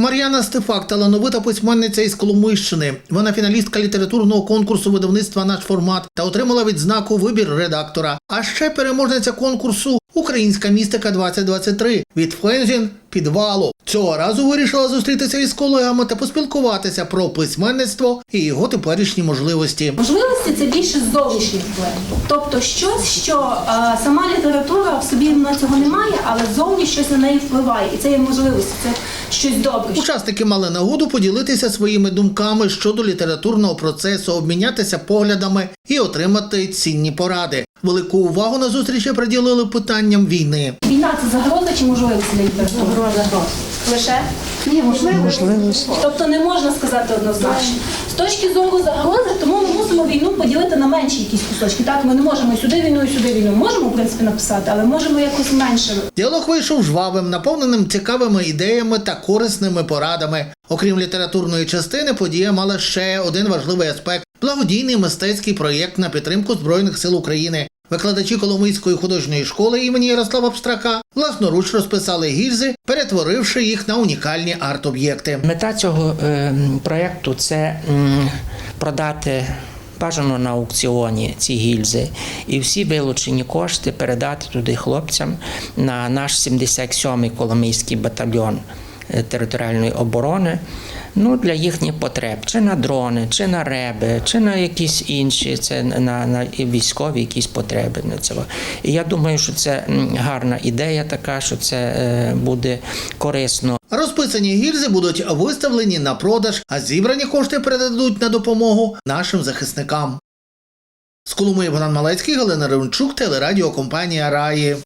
Мар'яна Стефак талановита письменниця із Коломийщини. Вона фіналістка літературного конкурсу видавництва Наш формат та отримала відзнаку вибір редактора. А ще переможниця конкурсу Українська містика 2023 від Фензін підвалу. Цього разу вирішила зустрітися із колегами та поспілкуватися про письменництво і його теперішні можливості. Можливості це більше зовнішній вплив. Тобто щось, що е, сама література в собі вона цього не має, але зовні щось на неї впливає. І це є можливість, це щось добре. Учасники мали нагоду поділитися своїми думками щодо літературного процесу, обмінятися поглядами і отримати цінні поради. Велику увагу на зустрічі приділили питанням війни. Війна це загроза чи можливість для літератури? Загроза. Лише? Ні, можливість. Тобто не можна сказати однозначно. З точки зору загрози, тому ми мусимо війну поділити менші якісь кусочки. Так, ми не можемо сюди війну, і сюди війну. Можемо, в принципі, написати, але можемо якось менше. Діалог вийшов жвавим, наповненим цікавими ідеями та корисними порадами. Окрім літературної частини, подія мала ще один важливий аспект благодійний мистецький проєкт на підтримку Збройних сил України. Викладачі Коломийської художньої школи імені Ярослава Пстрака власноруч розписали гільзи, перетворивши їх на унікальні арт-об'єкти. Мета цього е, проєкту це м, продати бажано на аукціоні ці гільзи і всі вилучені кошти передати туди хлопцям на наш 77-й Коломийський батальйон е, територіальної оборони. Ну, для їхніх потреб, чи на дрони, чи на реби, чи на якісь інші, це на, на військові якісь потреби на цього. І я думаю, що це гарна ідея така, що це е, буде корисно Розписані гільзи будуть виставлені на продаж, а зібрані кошти передадуть на допомогу нашим захисникам. З Коломиї Богдан Малецький, Галина Ревнчук, телерадіокомпанія Раї.